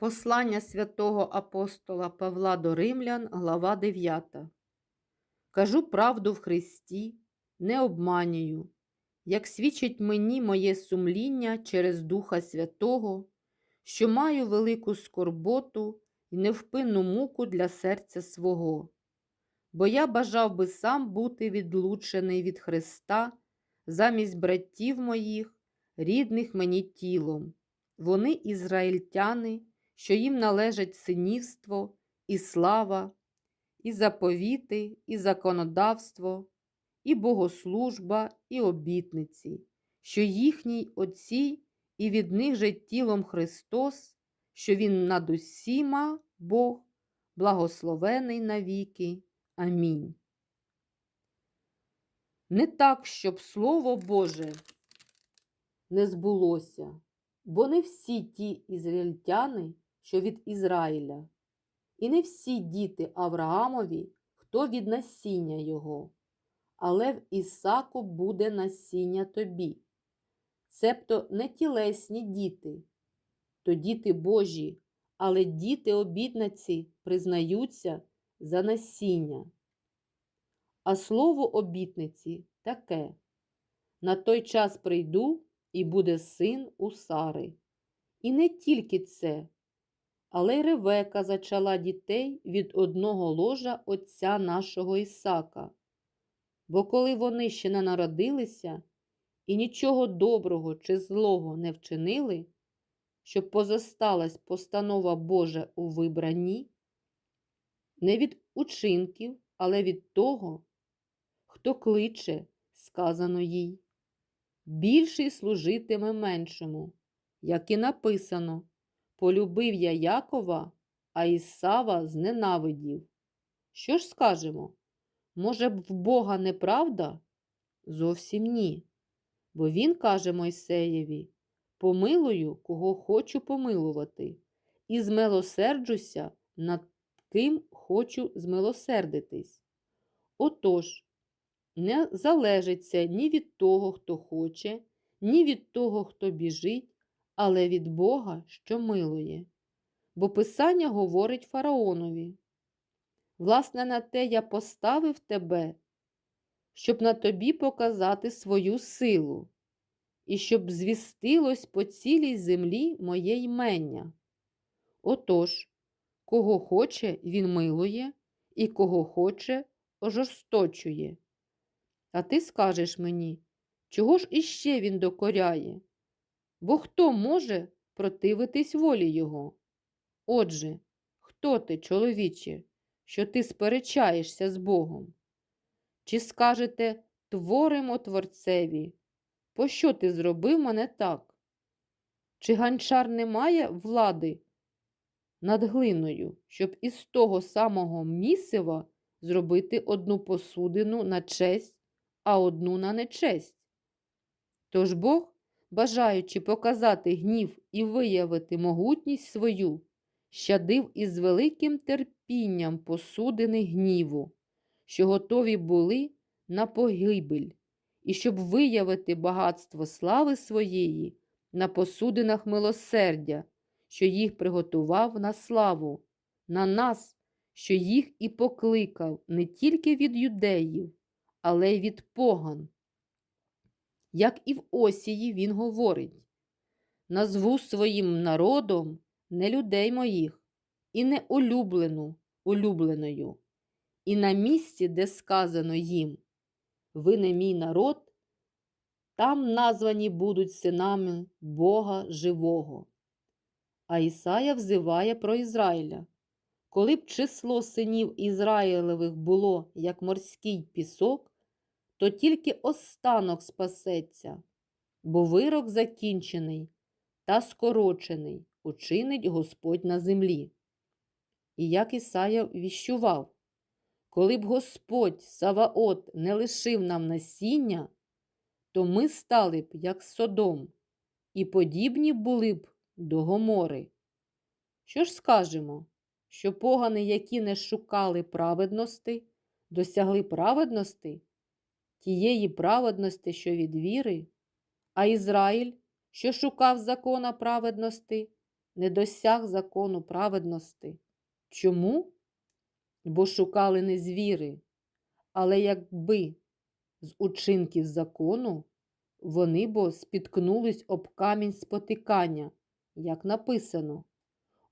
Послання святого апостола Павла до Римлян, глава 9. Кажу правду в Христі, не обманюю, як свідчить мені моє сумління через Духа Святого, що маю велику скорботу і невпинну муку для серця свого. Бо я бажав би сам бути відлучений від Христа замість братів моїх, рідних мені тілом. Вони ізраїльтяни, що їм належать синівство, і слава, і заповіти, і законодавство, і богослужба, і обітниці, що їхній Отці, і від них же тілом Христос, що Він над усіма Бог, благословений навіки. Амінь. Не так, щоб Слово Боже не збулося, бо не всі ті ізраїльтяни, що від Ізраїля, і не всі діти Авраамові, хто від насіння його, але в Ісаку буде насіння тобі, цебто не тілесні діти, то діти Божі, але діти обітниці признаються за насіння. А слово обітниці таке: на той час прийду і буде син у Сари. І не тільки це, але й Ревека зачала дітей від одного ложа отця нашого Ісака. Бо коли вони ще не народилися і нічого доброго чи злого не вчинили, щоб позосталась постанова Божа у вибранні, не від учинків, але від того, хто кличе, сказано їй. Більший служитиме меншому, як і написано Полюбив я Якова, а Ісава зненавидів. Що ж скажемо? Може б в Бога неправда? Зовсім ні. Бо він каже Мойсеєві Помилую, кого хочу помилувати, і змилосерджуся, над ким хочу змилосердитись. Отож, не залежиться ні від того, хто хоче, ні від того, хто біжить, але від Бога, що милує. Бо Писання говорить фараонові. Власне, на те я поставив тебе, щоб на тобі показати свою силу, і щоб звістилось по цілій землі моє ймення. Отож, кого хоче, він милує, і кого хоче, ожорсточує. А ти скажеш мені, чого ж іще він докоряє? Бо хто може противитись волі його? Отже, хто ти, чоловіче, що ти сперечаєшся з Богом? Чи скажете творимо Творцеві, пощо ти зробив мене так? Чи ганчар не має влади над глиною, щоб із того самого місива зробити одну посудину на честь, а одну на нечесть? Тож Бог бажаючи показати гнів і виявити могутність свою, щадив із великим терпінням посудини гніву, що готові були на погибель, і щоб виявити багатство слави своєї на посудинах милосердя, що їх приготував на славу, на нас, що їх і покликав не тільки від юдеїв, але й від поган. Як і в Осії він говорить назву своїм народом не людей моїх, і не улюблену улюбленою, і на місці, де сказано їм, ви не мій народ, там названі будуть синами Бога живого. А Ісая взиває про Ізраїля. Коли б число синів Ізраїлевих було як морський пісок, то тільки останок спасеться, бо вирок закінчений та скорочений учинить Господь на землі. І як Ісая віщував, коли б Господь Саваот не лишив нам насіння, то ми стали б, як Содом, і подібні були б до Гомори. Що ж скажемо, що погани, які не шукали праведності, досягли праведності? Тієї праведності, що від віри, а Ізраїль, що шукав закона праведності, не досяг закону праведності. Чому? Бо шукали не звіри, але якби з учинків закону вони бо спіткнулись об камінь спотикання, як написано.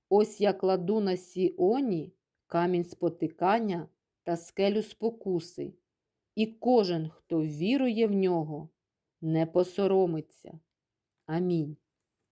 Ось я кладу на Сіоні камінь спотикання та скелю спокуси, і кожен, хто вірує в нього, не посоромиться. Амінь.